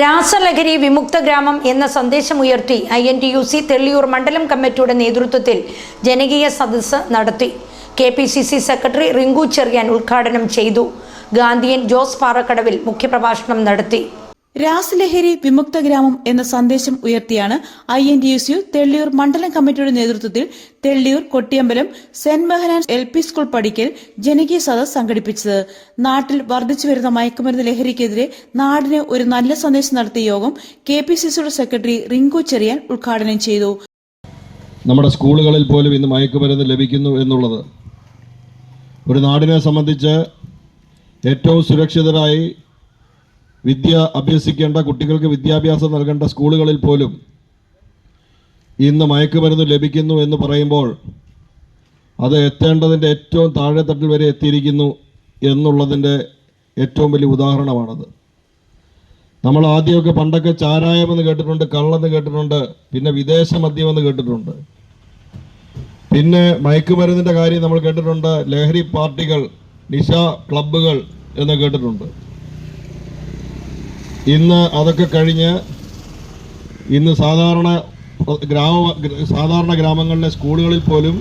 രാസലഹരി വിമുക്ത ഗ്രാമം എന്ന സന്ദേശമുയർത്തി I N T U C Thelliyoor മണ്ഡലം കമ്മിറ്റിയുടെ നേതൃത്വത്തിൽ ജനകീയ സദസ്സ് നടത്തി. K P C C secretary Rinku Cherian ഉദ്ഘാടനം ചെയ്തു. ഗാന്ധിയൻ ജോസ് പാറക്കടവിൽ മുഖ്യപ്രഭാഷണം നടത്തി. രാസലഹരി വിമുക്ത ഗ്രാമം എന്ന സന്ദേശം ഉയർത്തിയാണ് I N D S U Thelliyoor മണ്ഡലം കമ്മിറ്റിയുടെ നേതൃത്വത്തിൽ Thelliyoor Kottiyambalam Saint Mehanan L P school പഠിക്കൽ ജനകീയ സദസ് സംഘടിപ്പിച്ചത്. നാട്ടിൽ വർദ്ധിച്ചുവരുന്ന മയക്കുമരുന്ന് ലഹരിക്കെതിരെ നാടിന് ഒരു നല്ല സന്ദേശം നടത്തിയ യോഗം കെ പി സി സിയുടെ സെക്രട്ടറി റിങ്കു ചെറിയാൻ ഉദ്ഘാടനം ചെയ്തു. നമ്മുടെ സ്കൂളുകളിൽ പോലും ഇന്ന് മയക്കുമരുന്ന് ലഭിക്കുന്നു എന്നുള്ളത് ഒരു നാടിനെ സംബന്ധിച്ച് ഏറ്റവും സുരക്ഷിതരായി വിദ്യ അഭ്യസിക്കേണ്ട കുട്ടികൾക്ക് വിദ്യാഭ്യാസം നൽകേണ്ട സ്കൂളുകളിൽ പോലും ഇന്ന് മയക്കുമരുന്ന് ലഭിക്കുന്നു എന്ന് പറയുമ്പോൾ അത് എത്തേണ്ടതിന്റെ ഏറ്റവും താഴെത്തട്ടിൽ വരെ എത്തിയിരിക്കുന്നു എന്നുള്ളതിന്റെ ഏറ്റവും വലിയ ഉദാഹരണമാണത്. നമ്മൾ ആദ്യമൊക്കെ പണ്ടൊക്കെ ചാരായമെന്ന് കേട്ടിട്ടുണ്ട് കള്ളെന്ന് കേട്ടിട്ടുണ്ട് പിന്നെ വിദേശ മദ്യമെന്ന് കേട്ടിട്ടുണ്ട്. പിന്നെ മയക്കുമരുന്നിന്റെ കാര്യം നമ്മൾ കേട്ടിട്ടുണ്ട് ലഹരി പാർട്ടികൾ നിശ ക്ലബ്ബുകൾ എന്ന് കേട്ടിട്ടുണ്ട്. ഇന്ന് അതൊക്കെ കഴിഞ്ഞ് ഇന്ന് സാധാരണ ഗ്രാമ സാധാരണ ഗ്രാമങ്ങളിലെ സ്കൂളുകളിൽ പോലും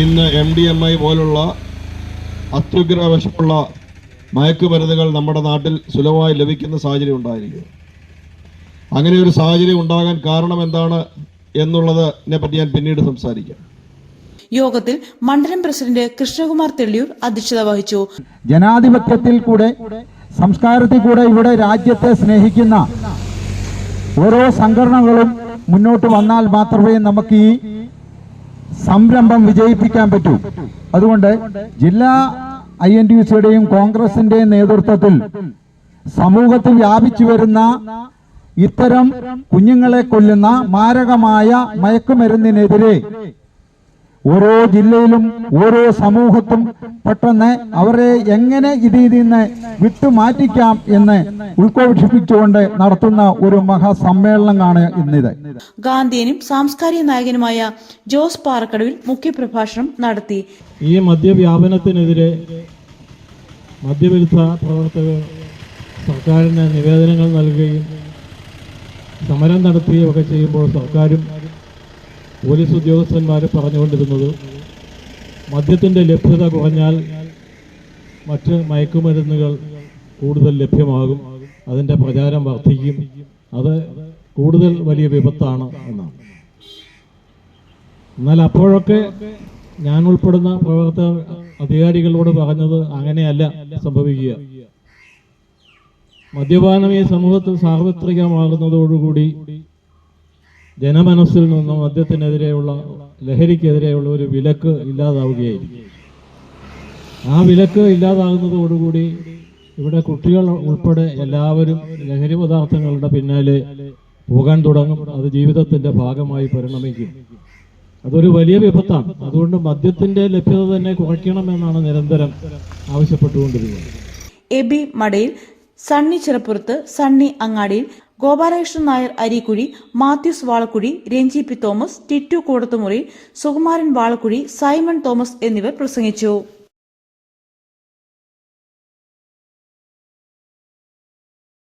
ഇന്ന് എം ഡി എം ഐ പോലുള്ള അത്യുഗ്രവശമുള്ള മയക്കുമരുന്നുകൾ നമ്മുടെ നാട്ടിൽ സുലഭമായി ലഭിക്കുന്ന സാഹചര്യം ഉണ്ടായിരിക്കും അങ്ങനെ ഒരു സാഹചര്യം ഉണ്ടാകാൻ കാരണം എന്താണ് എന്നുള്ളതിനെ പറ്റി ഞാൻ പിന്നീട് സംസാരിക്കാം. യോഗത്തിൽ മണ്ഡലം പ്രസിഡന്റ് കൃഷ്ണകുമാർ തെള്ളിയൂർ അധ്യക്ഷത വഹിച്ചു. ജനാധിപത്യത്തിൽ കൂടെ സംസ്കാരത്തിൽ കൂടെ ഇവിടെ രാജ്യത്തെ സ്നേഹിക്കുന്ന ഓരോ സംഘടനകളും മുന്നോട്ട് വന്നാൽ മാത്രമേ നമുക്ക് ഈ സംരംഭം വിജയിപ്പിക്കാൻ പറ്റൂ. അതുകൊണ്ട് ജില്ലാ ഐ എൻ ടി സിയുടെയും കോൺഗ്രസിന്റെയും നേതൃത്വത്തിൽ സമൂഹത്തിൽ വ്യാപിച്ചു വരുന്ന ഇത്തരം കുഞ്ഞുങ്ങളെ കൊല്ലുന്ന മാരകമായ മയക്കുമരുന്നിനെതിരെ ഓരോ ജില്ലയിലും ഓരോ സമൂഹത്തും പെട്ടെന്ന് അവരെ എങ്ങനെ ഇതിൽ നിന്ന് വിട്ടുമാറ്റിക്കാം എന്ന് ഉൾക്കൊള്ളിപ്പിച്ചുകൊണ്ട് നടത്തുന്ന ഒരു മഹാസമ്മേളനമാണ് ഇന്നിത്. ഗാന്ധിയനും സാംസ്കാരിക നായകനുമായ ജോസ് പാറക്കടവിൽ മുഖ്യപ്രഭാഷണം നടത്തി. ഈ മദ്യവ്യാപനത്തിനെതിരെ മദ്യവിരുദ്ധ പ്രവർത്തകർ സർക്കാരിന് നിവേദനങ്ങൾ നൽകുകയും സമരം നടത്തുകയും ഒക്കെ ചെയ്യുമ്പോൾ സർക്കാരും പോലീസ് ഉദ്യോഗസ്ഥന്മാർ പറഞ്ഞുകൊണ്ടിരുന്നത് മദ്യത്തിന്റെ ലഭ്യത കുറഞ്ഞാൽ മറ്റ് മയക്കുമരുന്നുകൾ കൂടുതൽ ലഭ്യമാകും. അതിന്റെ പ്രചാരം വർദ്ധിക്കും. അത് കൂടുതൽ വലിയ വിപത്താണ് എന്നാണ്. എന്നാൽ അപ്പോഴൊക്കെ ഞാൻ ഉൾപ്പെടുന്ന പ്രവർത്തക അധികാരികളോട് പറഞ്ഞത് അങ്ങനെയല്ല സംഭവിക്കുക. മദ്യപാനം ഈ സമൂഹത്തിൽ സാർവത്രികമാകുന്നതോടുകൂടി ജനമനസ്സിൽ നിന്നും മദ്യത്തിനെതിരെയുള്ള ലഹരിക്കെതിരെയുള്ള ഒരു വിലക്ക് ഇല്ലാതാവുകയായിരിക്കും. ആ വിലക്ക് ഇല്ലാതാകുന്നതോടുകൂടി ഇവിടെ കുട്ടികൾ ഉൾപ്പെടെ എല്ലാവരും ലഹരി പദാർത്ഥങ്ങളുടെ പിന്നാലെ പോകാൻ തുടങ്ങും. അത് ജീവിതത്തിന്റെ ഭാഗമായി പരിണമിക്കും. അതൊരു വലിയ വിപത്താണ്. അതുകൊണ്ട് മദ്യത്തിന്റെ ലഭ്യത തന്നെ കുറയ്ക്കണമെന്നാണ് നിരന്തരം ആവശ്യപ്പെട്ടുകൊണ്ടിരിക്കുന്നത്. എബി മടയിൽ സണ്ണി ചിറപ്പുറത്ത് സണ്ണി അങ്ങാടിയിൽ ഗോപാലകൃഷ്ണൻ നായർ അരീക്കുഴി മാത്യൂസ് വാളക്കുഴി രഞ്ജി പി തോമസ് ടിറ്റു കൂടത്തുമുറി സുകുമാരൻ വാളക്കുഴി സൈമൺ തോമസ് എന്നിവർ പ്രസംഗിച്ചു.